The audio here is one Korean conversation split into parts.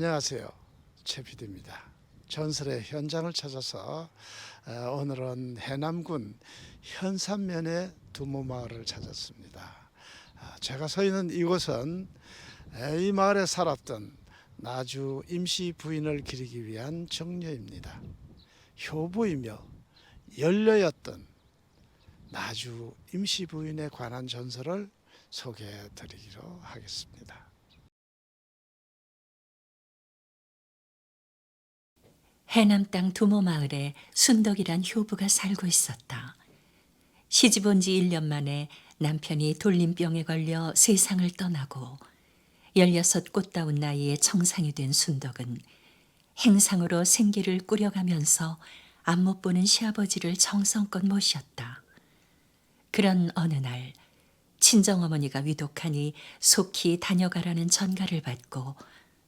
안녕하세요. 최 PD입니다. 전설의 현장을 찾아서 어, 오늘은 해남군 현산면의 두모 마을을 찾았습니다. 아, 제가 서 있는 이곳은 에, 이 마을에 살았던 나주 임시 부인을 기리기 위한 정려입니다. 효부이며 연료였던 나주 임시 부인에 관한 전설을 소개해 드리기로 하겠습니다. 해남 땅 두모 마을에 순덕이란 효부가 살고 있었다. 시집 온 지 1년 만에 남편이 돌림병에 걸려 세상을 떠나고 16 꽃다운 나이에 청상이 된 순덕은 행상으로 생계를 꾸려가면서 앞못 보는 시아버지를 정성껏 모셨다. 그런 어느 날 친정어머니가 위독하니 속히 다녀가라는 전가를 받고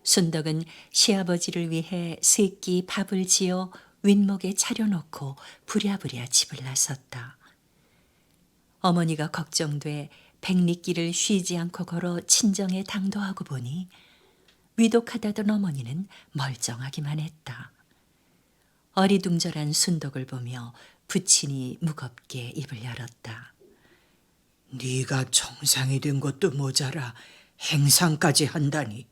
순덕은 시아버지를 위해 세끼 밥을 지어 윗목에 차려놓고 부랴부랴 집을 나섰다. 어머니가 걱정돼 백리길을 쉬지 않고 걸어 친정에 당도하고 보니 위독하다던 어머니는 멀쩡하기만 했다. 어리둥절한 순덕을 보며 부친이 무겁게 입을 열었다. 네가 정상이 된 것도 모자라 행상까지 한다니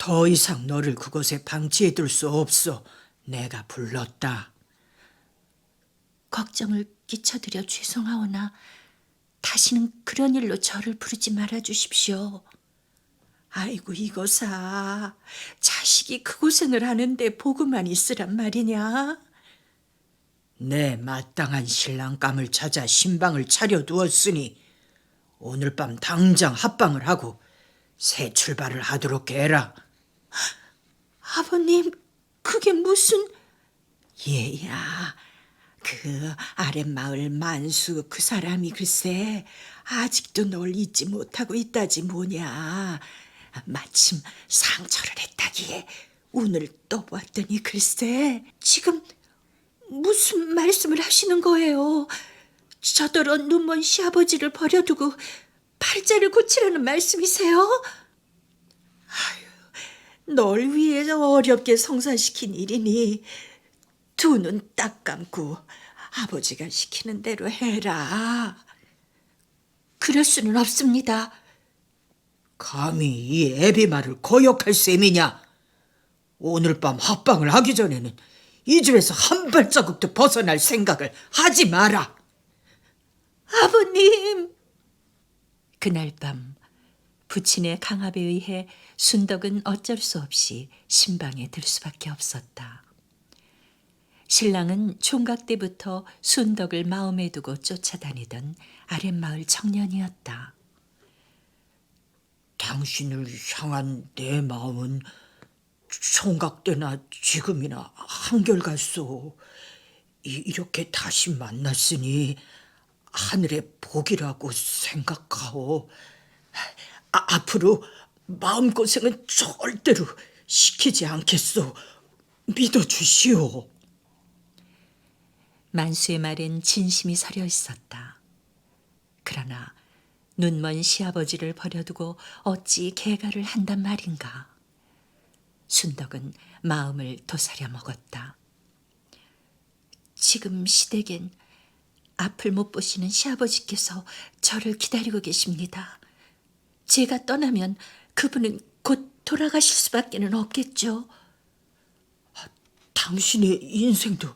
더 이상 너를 그곳에 방치해 둘 수 없어 내가 불렀다. 걱정을 끼쳐드려 죄송하오나 다시는 그런 일로 저를 부르지 말아 주십시오. 아이고 이거사 자식이 그 고생을 하는데 보고만 있으란 말이냐? 내 마땅한 신랑감을 찾아 신방을 차려 두었으니 오늘 밤 당장 합방을 하고 새 출발을 하도록 해라. 아버님, 그게 무슨... 얘야, 그 아랫마을 만수 그 사람이 글쎄 아직도 널 잊지 못하고 있다지 뭐냐. 마침 상처를 했다기에 운을 떠보았더니 글쎄 지금 무슨 말씀을 하시는 거예요? 저더러 눈먼 시아버지를 버려두고 팔자를 고치라는 말씀이세요? 널 위해 어렵게 성사시킨 일이니 두 눈 딱 감고 아버지가 시키는 대로 해라. 그럴 수는 없습니다. 감히 이 애비 말을 거역할 셈이냐? 오늘 밤 합방을 하기 전에는 이 집에서 한 발자국도 벗어날 생각을 하지 마라. 아버님! 그날 밤 부친의 강압에 의해 순덕은 어쩔 수 없이 신방에 들 수밖에 없었다. 신랑은 총각 때부터 순덕을 마음에 두고 쫓아다니던 아랫마을 청년이었다. 당신을 향한 내 마음은 총각 때나 지금이나 한결같소. 이- 이렇게 다시 만났으니 하늘의 복이라고 생각하오. 아, 앞으로 마음고생은 절대로 시키지 않겠소. 믿어주시오. 만수의 말엔 진심이 서려 있었다. 그러나 눈먼 시아버지를 버려두고 어찌 개가를 한단 말인가. 순덕은 마음을 도사려 먹었다. 지금 시댁엔 앞을 못 보시는 시아버지께서 저를 기다리고 계십니다. 제가 떠나면 그분은 곧 돌아가실 수밖에는 없겠죠. 당신의 인생도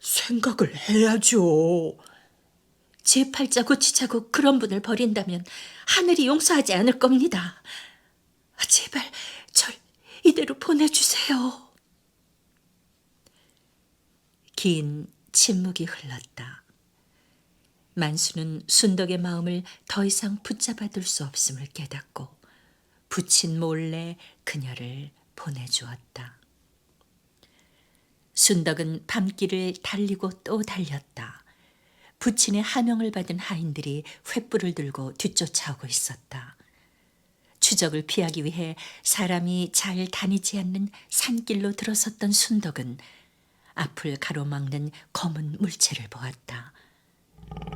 생각을 해야죠. 제 팔자 고치자고 그런 분을 버린다면 하늘이 용서하지 않을 겁니다. 제발 절 이대로 보내주세요. 긴 침묵이 흘렀다. 만수는 순덕의 마음을 더 이상 붙잡아 둘 수 없음을 깨닫고 부친 몰래 그녀를 보내주었다. 순덕은 밤길을 달리고 또 달렸다. 부친의 하명을 받은 하인들이 횃불을 들고 뒤쫓아오고 있었다. 추적을 피하기 위해 사람이 잘 다니지 않는 산길로 들어섰던 순덕은 앞을 가로막는 검은 물체를 보았다.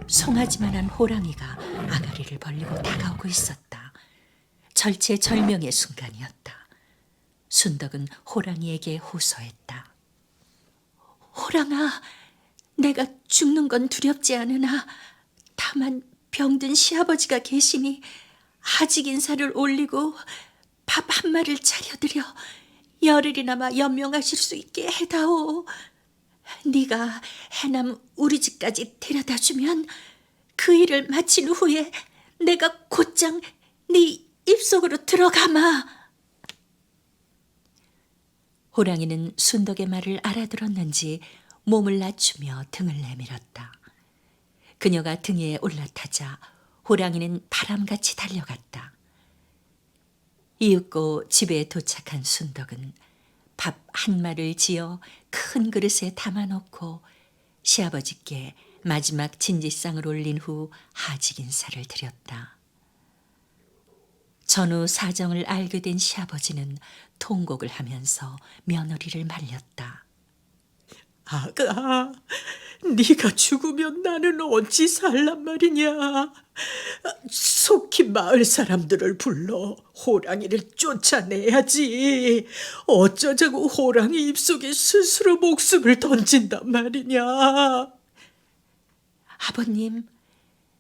송아지만한 호랑이가 아가리를 벌리고 다가오고 있었다. 절체절명의 순간이었다. 순덕은 호랑이에게 호소했다. 호랑아, 내가 죽는 건 두렵지 않으나 다만 병든 시아버지가 계시니 하직 인사를 올리고 밥 한 마리를 차려드려 열흘이나마 연명하실 수 있게 해다오. 네가 해남 우리 집까지 데려다 주면 그 일을 마친 후에 내가 곧장 네 입속으로 들어가마. 호랑이는 순덕의 말을 알아들었는지 몸을 낮추며 등을 내밀었다. 그녀가 등에 올라타자 호랑이는 바람같이 달려갔다. 이윽고 집에 도착한 순덕은 밥 한 마를 지어 큰 그릇에 담아놓고 시아버지께 마지막 진지상을 올린 후 하직 인사를 드렸다. 전후 사정을 알게 된 시아버지는 통곡을 하면서 며느리를 말렸다. 아가, 네가 죽으면 나는 어찌 살란 말이냐? 속히 마을 사람들을 불러 호랑이를 쫓아내야지. 어쩌자고 호랑이 입속에 스스로 목숨을 던진단 말이냐? 아버님,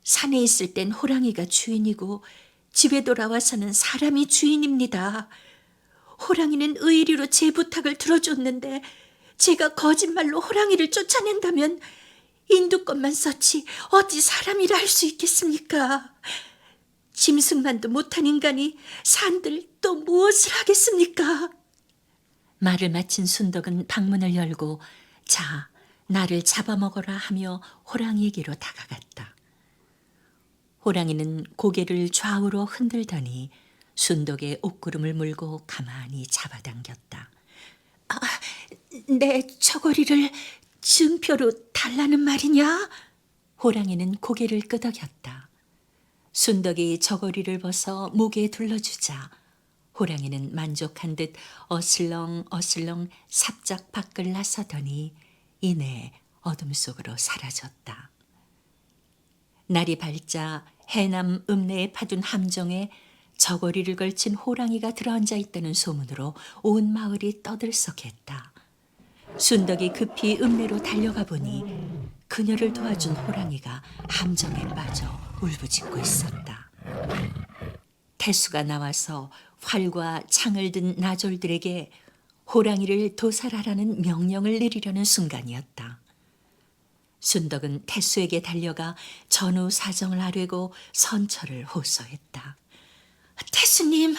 산에 있을 땐 호랑이가 주인이고 집에 돌아와서는 사람이 주인입니다. 호랑이는 의리로 제 부탁을 들어줬는데 제가 거짓말로 호랑이를 쫓아낸다면 인두 것만 썼지 어찌 사람이라 할 수 있겠습니까? 짐승만도 못한 인간이 산들 또 무엇을 하겠습니까? 말을 마친 순덕은 방문을 열고 자 나를 잡아먹어라 하며 호랑이에게로 다가갔다. 호랑이는 고개를 좌우로 흔들더니 순덕의 옷구름을 물고 가만히 잡아당겼다. 아, 내 저고리를 증표로 달라는 말이냐? 호랑이는 고개를 끄덕였다. 순덕이 저고리를 벗어 목에 둘러주자 호랑이는 만족한 듯 어슬렁 어슬렁 삽작 밖을 나서더니 이내 어둠 속으로 사라졌다. 날이 밝자 해남 읍내에 파둔 함정에 저고리를 걸친 호랑이가 들어앉아 있다는 소문으로 온 마을이 떠들썩했다. 순덕이 급히 읍내로 달려가 보니 그녀를 도와준 호랑이가 함정에 빠져 울부짖고 있었다. 태수가 나와서 활과 창을 든 나졸들에게 호랑이를 도살하라는 명령을 내리려는 순간이었다. 순덕은 태수에게 달려가 전후 사정을 아뢰고 선처를 호소했다. 태수님,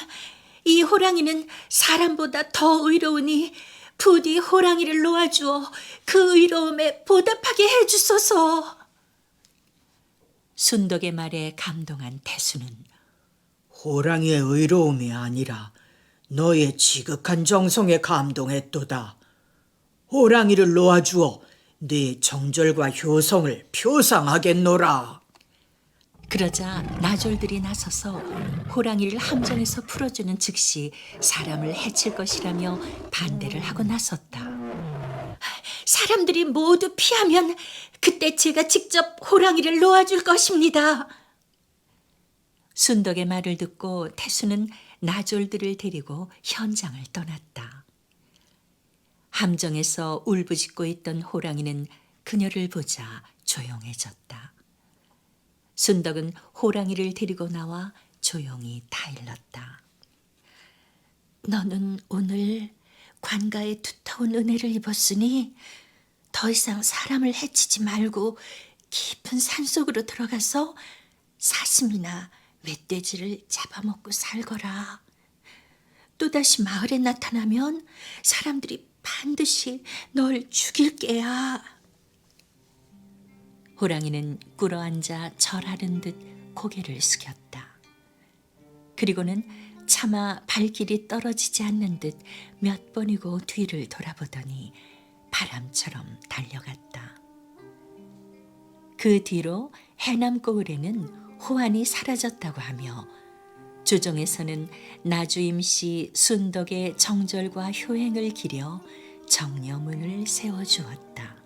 이 호랑이는 사람보다 더 의로우니 부디 호랑이를 놓아주어 그 의로움에 보답하게 해주소서. 순덕의 말에 감동한 태수는 호랑이의 의로움이 아니라 너의 지극한 정성에 감동했도다. 호랑이를 놓아주어 네 정절과 효성을 표상하겠노라. 그러자 나졸들이 나서서 호랑이를 함정에서 풀어주는 즉시 사람을 해칠 것이라며 반대를 하고 나섰다. 사람들이 모두 피하면 그때 제가 직접 호랑이를 놓아줄 것입니다. 순덕의 말을 듣고 태수는 나졸들을 데리고 현장을 떠났다. 함정에서 울부짖고 있던 호랑이는 그녀를 보자 조용해졌다. 순덕은 호랑이를 데리고 나와 조용히 타일렀다. 너는 오늘 관가에 두터운 은혜를 입었으니 더 이상 사람을 해치지 말고 깊은 산속으로 들어가서 사슴이나 멧돼지를 잡아먹고 살거라. 또다시 마을에 나타나면 사람들이 반드시 널 죽일 게야. 호랑이는 꿇어앉아 절하는 듯 고개를 숙였다. 그리고는 차마 발길이 떨어지지 않는 듯 몇 번이고 뒤를 돌아보더니 바람처럼 달려갔다. 그 뒤로 해남 고을에는 호환이 사라졌다고 하며 조정에서는 나주임씨 순덕의 정절과 효행을 기려 정려문을 세워주었다.